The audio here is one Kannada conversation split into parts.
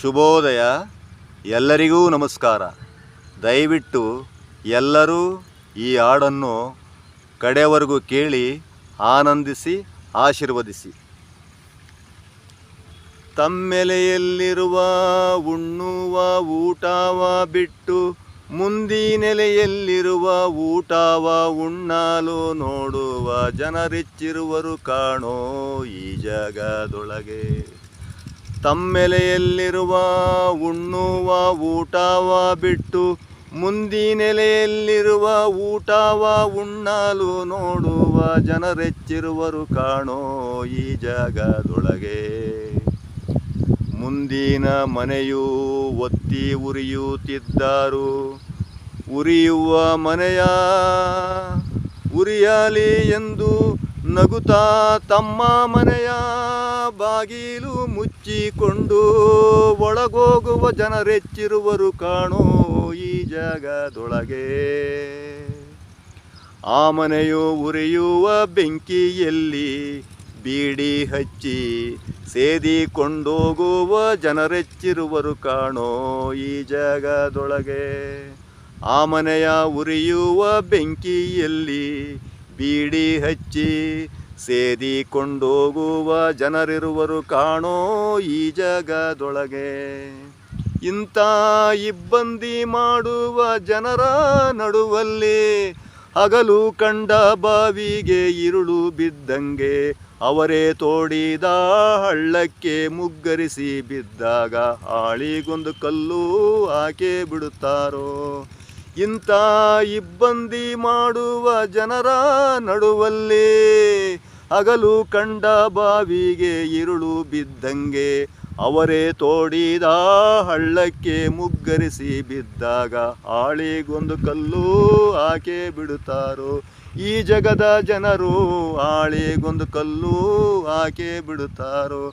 ಶುಭೋದಯ. ಎಲ್ಲರಿಗೂ ನಮಸ್ಕಾರ. ದಯವಿಟ್ಟು ಎಲ್ಲರೂ ಈ ಹಾಡನ್ನು ಕಡೆಯವರೆಗೂ ಕೇಳಿ ಆನಂದಿಸಿ, ಆಶೀರ್ವದಿಸಿ. ತಮ್ಮೆಲೆಯಲ್ಲಿರುವ, ಉಣ್ಣುವ, ಊಟವ ಬಿಟ್ಟು ಮುಂದಿನೆಲೆಯಲ್ಲಿರುವ ಊಟವ, ಉಣ್ಣಲು ನೋಡುವ ಜನರಿಚ್ಚಿರುವರು ಕಾಣೋ ಈ ಜಗದೊಳಗೆ. ತಮ್ಮೆಲೆಯಲ್ಲಿರುವ, ಉಣ್ಣುವ, ಊಟವ ಬಿಟ್ಟು ಮುಂದಿನೆಲೆಯಲ್ಲಿರುವ, ಊಟವ ಉಣ್ಣಲು ನೋಡುವ ಜನರೆಚ್ಚಿರುವರು ಕಾಣೋ ಈ ಜಗದೊಳಗೆ. ಮುಂದಿನ ಮನೆಯು ಒತ್ತಿ ಉರಿಯುತ್ತಿದ್ದರು. ಉರಿಯುವ ಮನೆಯ ಉರಿಯಲಿ ಎಂದು ನಗುತ್ತಾ ತಮ್ಮ ಮನೆಯ ಬಾಗಿಲು ಮುಚ್ಚಿಕೊಂಡು ಒಳಗೋಗುವ ಜನರೆಚ್ಚಿರುವರು ಕಾಣೋ ಈ ಜಾಗದೊಳಗೆ. ಆ ಮನೆಯು ಉರಿಯುವ ಬೆಂಕಿಯಲ್ಲಿ ಬೀಡಿ ಹಚ್ಚಿ ಸೇದಿಕೊಂಡೋಗುವ ಜನರೆಚ್ಚಿರುವರು ಕಾಣೋ ಈ ಜಾಗದೊಳಗೆ. ಆ ಮನೆಯ ಉರಿಯುವ ಬೆಂಕಿಯಲ್ಲಿ ಬೀಡಿ ಹಚ್ಚಿ ಸೇದಿಕೊಂಡೋಗುವ ಜನರಿರುವರು ಕಾಣೋ ಈ ಜಗದೊಳಗೆ. ಇಂಥ ಇಬ್ಬಂದಿ ಮಾಡುವ ಜನರ ನಡುವಲ್ಲಿ ಹಗಲು ಕಂಡ ಬಾವಿಗೆ ಇರುಳು ಬಿದ್ದಂಗೆ ಅವರೇ ತೋಡಿದ ಹಳ್ಳಕ್ಕೆ ಮುಗ್ಗರಿಸಿ ಬಿದ್ದಾಗ ಆಳಿಗೊಂದು ಕಲ್ಲು ಹಾಕೇ ಬಿಡುತ್ತಾರೋ. ಇಂಥ ಇಬ್ಬಂದಿ ಮಾಡುವ ಜನರ ನಡುವಲ್ಲಿ ಹಗಲು ಕಂಡ ಬಾವಿಗೆ ಇರುಳು ಬಿದ್ದಂಗೆ ಅವರೇ ತೋಡಿದ ಹಳ್ಳಕ್ಕೆ ಮುಗ್ಗರಿಸಿ ಬಿದ್ದಾಗ ಆಳಿಗೊಂದು ಕಲ್ಲು ಆಕೆ ಬಿಡುತ್ತಾರೋ? ಈ ಜಗದ ಜನರು ಆಳಿಗೊಂದು ಕಲ್ಲು ಆಕೆ ಬಿಡುತ್ತಾರೋ?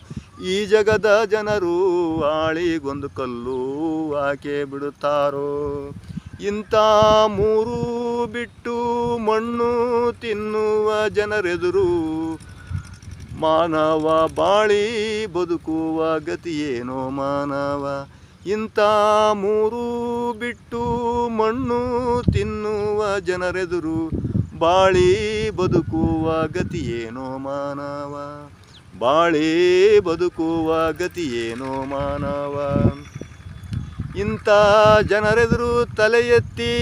ಈ ಜಗದ ಜನರು ಆಳಿಗೊಂದು ಕಲ್ಲು ಆಕೆ ಬಿಡುತ್ತಾರೋ? ಇಂಥ ಮೂರು ಬಿಟ್ಟು ಮಣ್ಣು ತಿನ್ನುವ ಜನರೆದುರು ಮಾನವ ಬಾಳಿ ಬದುಕುವ ಗತಿಯೇನೋ ಮಾನವ. ಇಂಥ ಮೂರು ಬಿಟ್ಟು ಮಣ್ಣು ತಿನ್ನುವ ಜನರೆದುರು ಬಾಳಿ ಬದುಕುವ ಗತಿಯೇನೋ ಮಾನವ. ಬಾಳಿ ಬದುಕುವ ಗತಿಯೇನೋ ಮಾನವ. ಇಂಥ ಜನರೆದುರು ತಲೆ ಎತ್ತಿ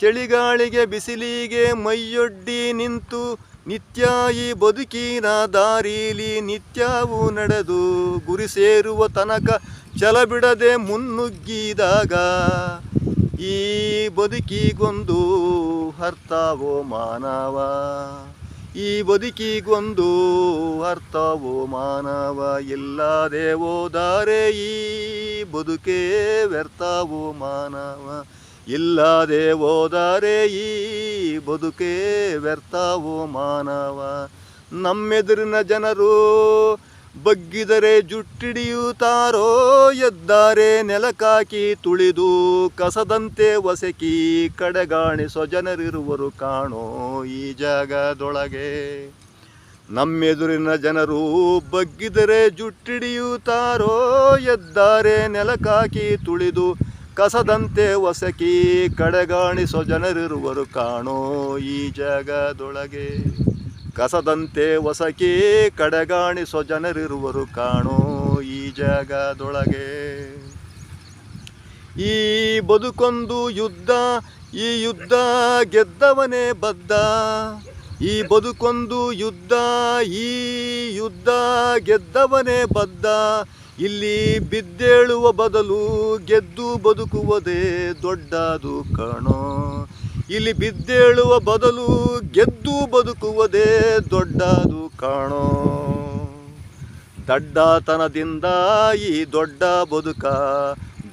ಚಳಿಗಾಳಿಗೆ ಬಿಸಿಲಿಗೆ ಮೈಯೊಡ್ಡಿ ನಿಂತು ನಿತ್ಯ ಈ ಬದುಕಿನ ದಾರೀಲಿ ನಿತ್ಯವೂ ನಡೆದು ಗುರಿ ಸೇರುವ ತನಕ ಛಲ ಬಿಡದೆ ಮುನ್ನುಗ್ಗಿದಾಗ ಈ ಬದುಕಿಗೊಂದು ಹರ್ತಾವೋ ಮಾನವ? ಈ ಬದುಕಿಗೊಂದು ಅರ್ಥವೋ ಮಾನವ ಇಲ್ಲದೆ ಹೋದರೆ ಈ ಬದುಕೇ ವ್ಯರ್ಥವೋ ಮಾನವ ಇಲ್ಲದೆ ಹೋದರೆ ಈ ಬದುಕೇ ವ್ಯರ್ಥವೋ ಮಾನವ. ನಮ್ಮೆದುರಿನ ಜನರು ಬಗ್ಗಿದರೆ ಜುಟ್ಟಿಡಿಯುತ್ತಾರೋ ಎದ್ದಾರೆ ನೆಲಕಾಕಿ ತುಳಿದು ಕಸದಂತೆ ವಸಕಿ ಕಡೆಗಾಣಿಸೊ ಜನರಿರುವರು ಕಾಣೋ ಈ ಜಾಗದೊಳಗೆ. ನಮ್ಮೆದುರಿನ ಜನರು ಬಗ್ಗಿದರೆ ಜುಟ್ಟಿಡಿಯುತ್ತಾರೋ ಎದ್ದಾರೆ ನೆಲಕಾಕಿ ತುಳಿದು ಕಸದಂತೆ ಒಸಕಿ ಕಡೆಗಾಣಿಸೋ ಜನರಿರುವರು ಕಾಣೋ ಈ ಜಾಗದೊಳಗೆ. ಕಸದಂತೆ ಹೊಸಕಿ ಕಡೆಗಾಣಿಸೋ ಜನರಿರುವರು ಕಾಣೋ ಈ ಜಾಗದೊಳಗೆ. ಈ ಬದುಕೊಂದು ಯುದ್ಧ, ಈ ಯುದ್ಧ ಗೆದ್ದವನೇ ಬದ್ಧ. ಈ ಬದುಕೊಂದು ಯುದ್ಧ, ಈ ಯುದ್ಧ ಗೆದ್ದವನೇ ಬದ್ಧ. ಇಲ್ಲಿ ಬಿದ್ದೇಳುವ ಬದಲು ಗೆದ್ದು ಬದುಕುವುದೇ ದೊಡ್ಡದು ಕಣೋ. ಇಲ್ಲಿ ಬಿದ್ದೇಳುವ ಬದಲು ಗೆದ್ದು ಬದುಕುವುದೇ ದೊಡ್ಡದು ಕಾಣೋ. ದಡ್ಡತನದಿಂದ ಈ ದೊಡ್ಡ ಬದುಕ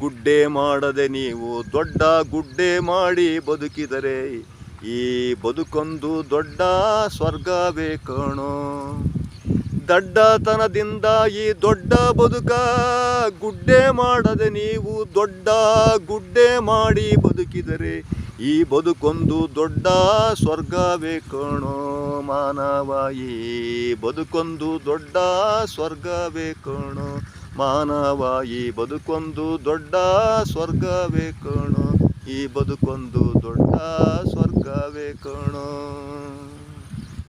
ಗುಡ್ಡೆ ಮಾಡದೆ ನೀವು ದೊಡ್ಡ ಗುಡ್ಡೆ ಮಾಡಿ ಬದುಕಿದರೆ ಈ ಬದುಕೊಂದು ದೊಡ್ಡ ಸ್ವರ್ಗವೇ ಕಾಣೋ. ದಡ್ಡತನದಿಂದ ಈ ದೊಡ್ಡ ಬದುಕ ಗುಡ್ಡೆ ಮಾಡದೆ ನೀವು ದೊಡ್ಡ ಗುಡ್ಡೆ ಮಾಡಿ ಬದುಕಿದರೆ ಈ ಬದುಕೊಂದು ದೊಡ್ಡ ಸ್ವರ್ಗ ಬೇಕಣೋ ಮಾನವ, ಈ ಬದುಕೊಂದು ದೊಡ್ಡ ಸ್ವರ್ಗ ಕಣೋ ಮಾನವ, ಈ ಬದುಕೊಂದು ದೊಡ್ಡ ಸ್ವರ್ಗ ಬೇಕಣೋ ಈ ಬದುಕೊಂದು ದೊಡ್ಡ ಸ್ವರ್ಗ ಕಣೋ.